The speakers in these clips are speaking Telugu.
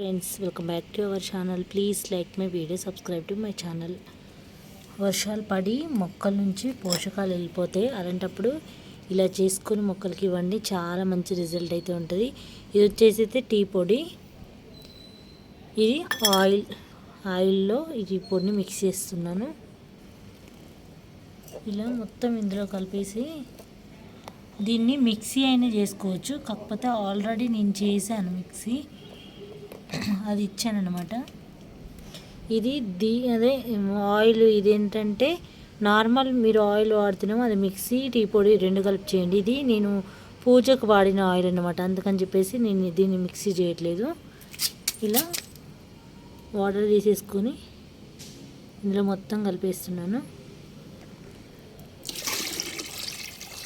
Friends welcome back to our channel please like my video subscribe to my channel వర్షాలు పడి మొక్కల నుంచి పోషకాలు వెళ్ళిపోతాయి. అలాంటప్పుడు ఇలా చేసుకుని మొక్కలకి ఇవ్వండి. చాలా మంచి రిజల్ట్ అయితే ఉంటుంది. ఇది వచ్చేసి అయితే టీ పొడి. ఇది ఆయిల్ ఆయిల్లో ఇది పొడిని మిక్స్ చేస్తున్నాను. ఇలా మొత్తం ఇందులో కలిపేసి దీన్ని మిక్సీ అయినా చేసుకోవచ్చు. కాకపోతే ఆల్రెడీ నేను చేశాను మిక్సీ. అది ఇచ్చానమాట ఇది దీ అదే ఆయిల్ ఇదేంటంటే నార్మల్ మీరు ఆయిల్ వాడుతున్నామో అది మిక్సీ టీ పొడి రెండు కలిపి చేయండి. ఇది నేను పూజకు వాడిన ఆయిల్ అనమాట అందుకని చెప్పేసి నేను దీన్ని మిక్సీ చేయట్లేదు. ఇలా వాటర్ తీసేసుకొని ఇందులో మొత్తం కలిపేస్తున్నాను.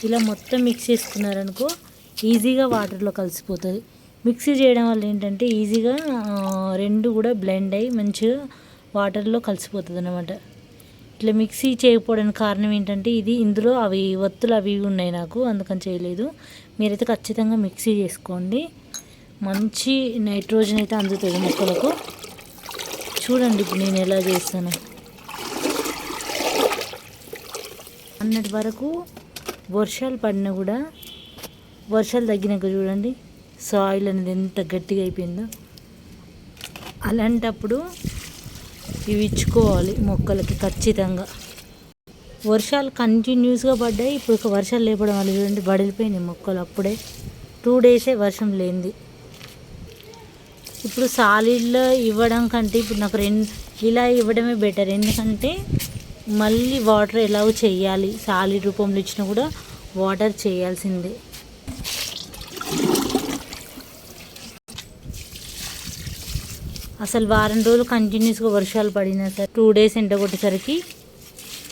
ఇలా మొత్తం మిక్స్ చేసుకున్నారనుకో ఈజీగా వాటర్లో కలిసిపోతుంది. మిక్సీ చేయడం వల్ల ఏంటంటే ఈజీగా రెండు కూడా బ్లెండ్ అయ్యి మంచిగా వాటర్లో కలిసిపోతుంది అనమాట ఇట్లా మిక్సీ చేయకపోవడానికి కారణం ఏంటంటే ఇది ఇందులో అవి ఒత్తులు అవి ఉన్నాయి నాకు అందుకని చేయలేదు. మీరైతే ఖచ్చితంగా మిక్సీ చేసుకోండి. మంచి నైట్రోజన్ అయితే అందుతుంది మొక్కలకు. చూడండి ఇప్పుడు నేను ఎలా చేస్తాను. అన్నటి వరకు వర్షాలు పడినా కూడా వర్షాలు తగ్గినాక చూడండి. సాయిల్ అనేది ఎంత గట్టిగా అయిపోయిందో. అలాంటప్పుడు ఇవి ఇచ్చుకోవాలి మొక్కలకి ఖచ్చితంగా. వర్షాలు కంటిన్యూస్గా పడ్డాయి. ఇప్పుడు వర్షాలు లేపడం వల్ల చూడండి బడిలిపోయినాయి మొక్కలు అప్పుడే. టూ డేసే వర్షం లేనిది. ఇప్పుడు సాలిడ్లో ఇవ్వడం కంటే ఇప్పుడు నాకు రెండు ఇలా ఇవ్వడమే బెటర్ ఎందుకంటే మళ్ళీ వాటర్ ఎలాగో చేయాలి. సాలిడ్ రూపంలో ఇచ్చినా కూడా వాటర్ చేయాల్సిందే. అసలు వారం రోజులు కంటిన్యూస్గా వర్షాలు పడినా సరే టూ డేస్ ఎండగొట్టేసరికి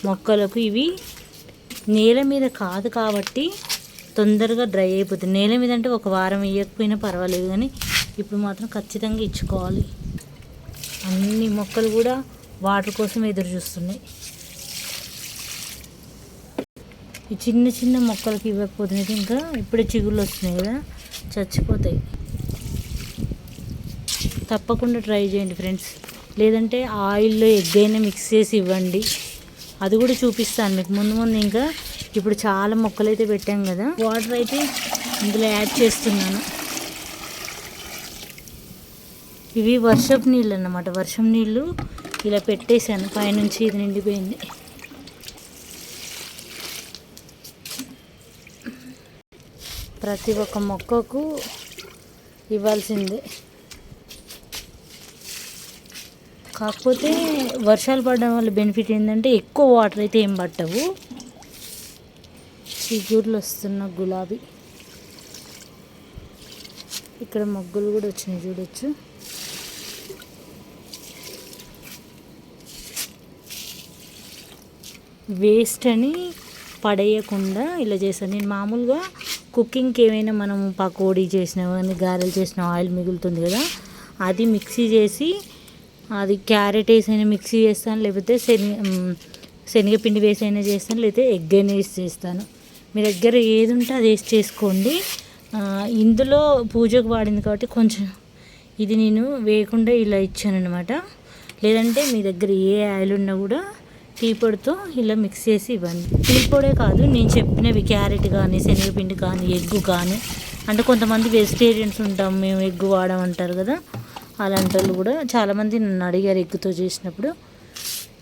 మొక్కలకు ఇవి నేల మీద కాదు కాబట్టి తొందరగా డ్రై అయిపోతుంది. నేల మీద అంటే ఒక వారం వేయకపోయినా పర్వాలేదు కానీ ఇప్పుడు మాత్రం ఖచ్చితంగా ఇచ్చుకోవాలి. అన్ని మొక్కలు కూడా వాటర్ కోసం ఎదురు చూస్తున్నాయి. ఈ చిన్న చిన్న మొక్కలకి ఇవ్వకపోతే ఇంకా ఇప్పుడే చిగుళ్ళు వస్తున్నాయి కదా చచ్చిపోతాయి. తప్పకుండా ట్రై చేయండి ఫ్రెండ్స్. లేదంటే ఆయిల్లో ఎగ్ అయినా మిక్స్ చేసి ఇవ్వండి. అది కూడా చూపిస్తాను మీకు. ముందు ముందు ఇంకా ఇప్పుడు చాలా మొక్కలు అయితే పెట్టాం కదా. వాటర్ అయితే ఇందులో యాడ్ చేస్తున్నాను. ఇవి వర్షపు నీళ్ళు అన్నమాట. వర్షం నీళ్ళు ఇలా పెట్టేశాను. పైనుంచి ఇది నిండిపోయింది. ప్రతి ఒక్క మొక్కకు ఇవ్వాల్సిందే. కాకపోతే వర్షాలు పడడం వల్ల బెనిఫిట్ ఏంటంటే ఎక్కువ వాటర్ అయితే ఏం పట్టవు. చిగుర్లు వస్తున్న గులాబీ. ఇక్కడ మొగ్గులు కూడా వచ్చినాయి చూడొచ్చు. వేస్ట్ అని పడేయకుండా ఇలా చేస్తాను. నేను మామూలుగా కుకింగ్కి ఏమైనా మనం పకోడీ చేసినా కానీ గారెలు చేసిన ఆయిల్ మిగులుతుంది కదా అది మిక్సీ చేసి అది క్యారెట్ వేసైనా మిక్సీ చేస్తాను లేకపోతే శనగ శనగపిండి వేసైనా చేస్తాను లేకపోతే ఎగ్ అయినా వేసి చేస్తాను. మీ దగ్గర ఏది ఉంటే అది వేసి చేసుకోండి. ఇందులో పూజకు వాడింది కాబట్టి కొంచెం ఇది నేను వేయకుండా ఇలా ఇచ్చాను అనమాట లేదంటే మీ దగ్గర ఏ ఆయిల్ ఉన్నా కూడా టీ పొడితో ఇలా మిక్స్ చేసి ఇవ్వండి. టీ పొడే కాదు నేను చెప్పినవి క్యారెట్ కానీ శనగపిండి కానీ ఎగ్గు కానీ. అంటే కొంతమంది వెజిటేరియన్స్ ఉంటాం మేము ఎగ్గు వాడమంటారు కదా. అలాంటి వాళ్ళు కూడా చాలామంది నన్ను అడిగారు ఎగ్గుతో చేసినప్పుడు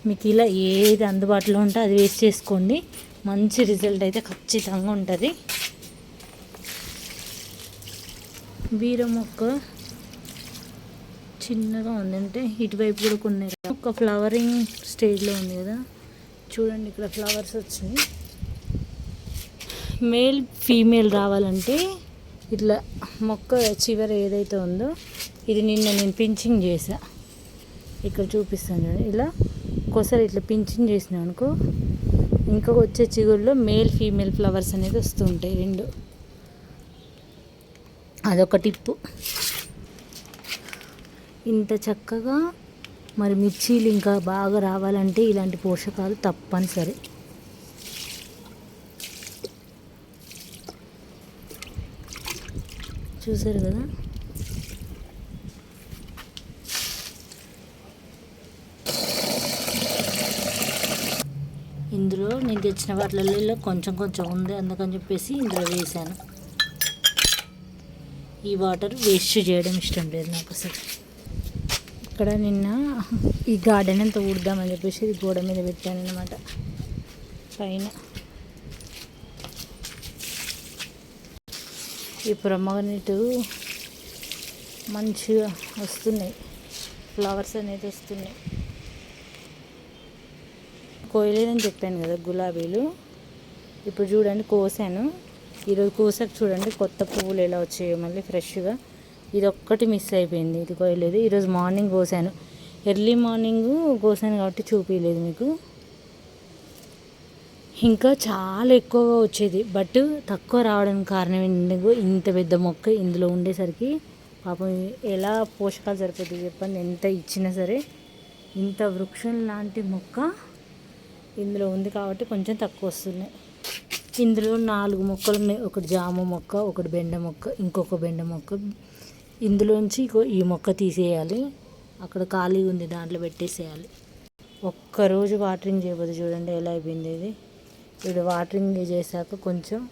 మీకు ఇలా ఏది అందుబాటులో ఉంటే అది వేస్ట్ చేసుకోండి. మంచి రిజల్ట్ అయితే ఖచ్చితంగా ఉంటుంది. బీర మొక్క చిన్నగా ఉంది. అంటే ఇటువైపు కూడా కొన్ని ఒక ఫ్లవరింగ్ స్టేజ్లో ఉంది కదా. చూడండి ఇక్కడ ఫ్లవర్స్ వచ్చినాయి. మేల్ ఫీమేల్ రావాలంటే ఇట్లా మొక్క చివర ఏదైతే ఉందో ఇది నిన్న నేను పించింగ్ చేసా ఇక్కడ చూపిస్తాను చూడండి ఇలా ఒక్కోసారి ఇట్లా పించింగ్ చేసిన అనుకో ఇంకా వచ్చే చిగురులో మేల్ ఫీమేల్ ఫ్లవర్స్ అనేది వస్తుంటాయి రెండు. అదొక టిప్పు. ఇంత చక్కగా మరి మిర్చీలు ఇంకా బాగా రావాలంటే ఇలాంటి పోషకాలు తప్పనిసరి. చూసారు కదా? ఇందులో నేను తెచ్చిన వాటిలలో కొంచెం కొంచెం ఉంది అందుకని చెప్పేసి ఇందులో వేసాను ఈ వాటర్ వేస్ట్ చేయడం ఇష్టం లేదు నాకు అసలు. ఇక్కడ నిన్న ఈ గార్డెన్ అంతా ఊడదామని చెప్పేసి గోడ మీద పెట్టాను అనమాట పైన. ఈ ప్రొమ్మగనెట్ మంచిగా వస్తున్నాయి. ఫ్లవర్స్ అనేది వస్తున్నాయి. కోయలేదని చెప్పాను కదా గులాబీలు. ఇప్పుడు చూడండి కోసాను. ఈరోజు కోసాక చూడండి కొత్త పువ్వులు ఎలా వచ్చాయో మళ్ళీ ఫ్రెష్గా. ఇది ఒక్కటి మిస్ అయిపోయింది. ఇది కోయలేదు. ఈరోజు మార్నింగ్ కోసాను. ఎర్లీ మార్నింగ్ కోసాను కాబట్టి చూపించలేదు మీకు. ఇంకా చాలా ఎక్కువగా వచ్చేది. బట్ తక్కువ రావడానికి కారణం ఏంటంటే ఇంత పెద్ద మొక్క ఇందులో ఉండేసరికి పాపం ఎలా పోషకాలు సరిపోతుంది చెప్పండి. ఎంత ఇచ్చినా సరే ఇంత వృక్షం లాంటి మొక్క ఇందులో ఉంది కాబట్టి కొంచెం తక్కువ వస్తున్నాయి ఇందులో నాలుగు మొక్కలు ఉన్నాయి. ఒకటి జామ మొక్క ఒకటి బెండ మొక్క ఇంకొక బెండ మొక్క. ఇందులోంచి ఈ మొక్క తీసేయాలి. అక్కడ ఖాళీ ఉంది దాంట్లో పెట్టేసేయాలి. ఒక్కరోజు వాటరింగ్ చేయబోదు చూడండి ఎలా అయిపోయింది ఇది. ఇప్పుడు వాటరింగ్ చేశాక కొంచెం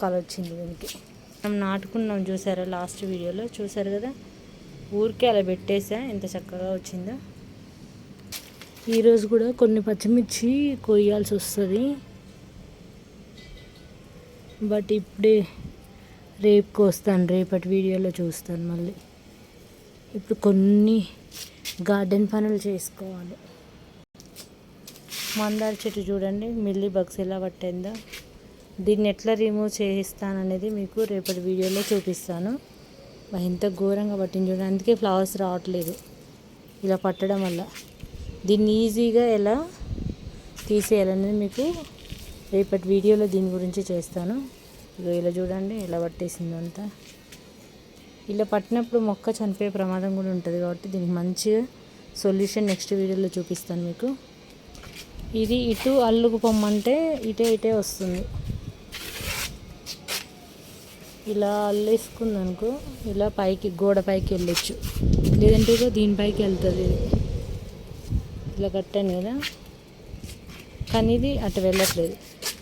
కలర్ వచ్చింది దీనికి. మనం నాటుకున్నాం చూసారా లాస్ట్ వీడియోలో చూసారు కదా? ఊరికే అలా పెట్టేసా ఎంత చక్కగా వచ్చిందో. ఈరోజు కూడా కొన్ని పచ్చిమిర్చి కొయ్యాల్సి వస్తుంది. బట్ ఇప్పుడే రేపు కోస్తాను రేపటి వీడియోలో చూస్తాను మళ్ళీ. ఇప్పుడు కొన్ని గార్డెన్ పనులు చేసుకోవాలి. మందార చెట్టు చూడండి. మిల్లీ బగ్స్ ఎలా పట్టిందో దీన్ని ఎట్లా రిమూవ్ చేయిస్తాను అనేది మీకు రేపటి వీడియోలో చూపిస్తాను. ఎంత ఘోరంగా పట్టింది చూడండి. అందుకే ఫ్లవర్స్ రావట్లేదు ఇలా పట్టడం వల్ల. దీన్ని ఈజీగా ఎలా తీసేయాలనేది మీకు రేపటి వీడియోలో దీని గురించి చేస్తాను. ఇగో ఇలా చూడండి ఇలా పట్టేసింది అంతా. ఇలా పట్టినప్పుడు మొక్క చనిపోయే ప్రమాదం కూడా ఉంటుంది కాబట్టి దీనికి మంచిగా సొల్యూషన్ నెక్స్ట్ వీడియోలో చూపిస్తాను మీకు. ఇది ఇటు అల్లుకు పొమ్మంటే ఇటే ఇటే వస్తుంది. ఇలా అల్లేసుకుంది అనుకో ఇలా పైకి గోడ పైకి వెళ్ళొచ్చు. లేదంటే ఇక దీనిపైకి వెళ్తుంది. ఇది ఇలా కట్టాను కదా. కానీ ఇది అటు వెళ్ళట్లేదు.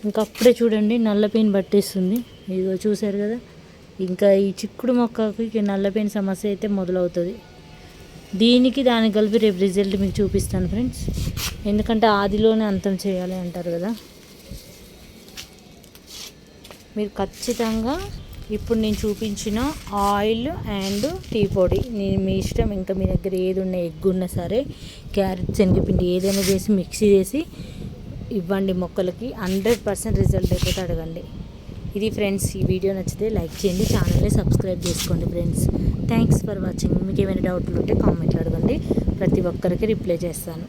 ఇంకా అప్పుడే చూడండి నల్ల పెయిన్ పట్టేస్తుంది. ఇదిగో చూశారు కదా. ఇంకా ఈ చిక్కుడు మొక్కకి ఇక నల్ల పెయిన్ సమస్య అయితే మొదలవుతుంది. దీనికి దానికి కలిపి రేపు రిజల్ట్ మీకు చూపిస్తాను ఫ్రెండ్స్ ఎందుకంటే ఆదిలోనే అంతం చేయాలి అంటారు కదా. మీరు ఖచ్చితంగా ఇప్పుడు నేను చూపించిన ఆయిల్ అండ్ టీ పొడి. నేను మీ ఇష్టం ఇంకా మీ దగ్గర ఏది ఉన్న ఎగ్ ఉన్నా సరే క్యారెట్ శనగపిండి ఏదైనా చేసి మిక్సీ చేసి ఇవ్వండి మొక్కలకి. హండ్రెడ్ పర్సెంట్ రిజల్ట్ అయిపోతే అడగండి. ఇది ఫ్రెండ్స్ ఈ వీడియో నచ్చితే లైక్ చేయండి ఛానల్ని సబ్స్క్రైబ్ చేసుకోండి ఫ్రెండ్స్. థ్యాంక్స్ ఫర్ వాచింగ్ మీకు ఏమైనా డౌట్లు ఉంటే కామెంట్లు అడగండి. ప్రతి ఒక్కరికి రిప్లై చేస్తాను.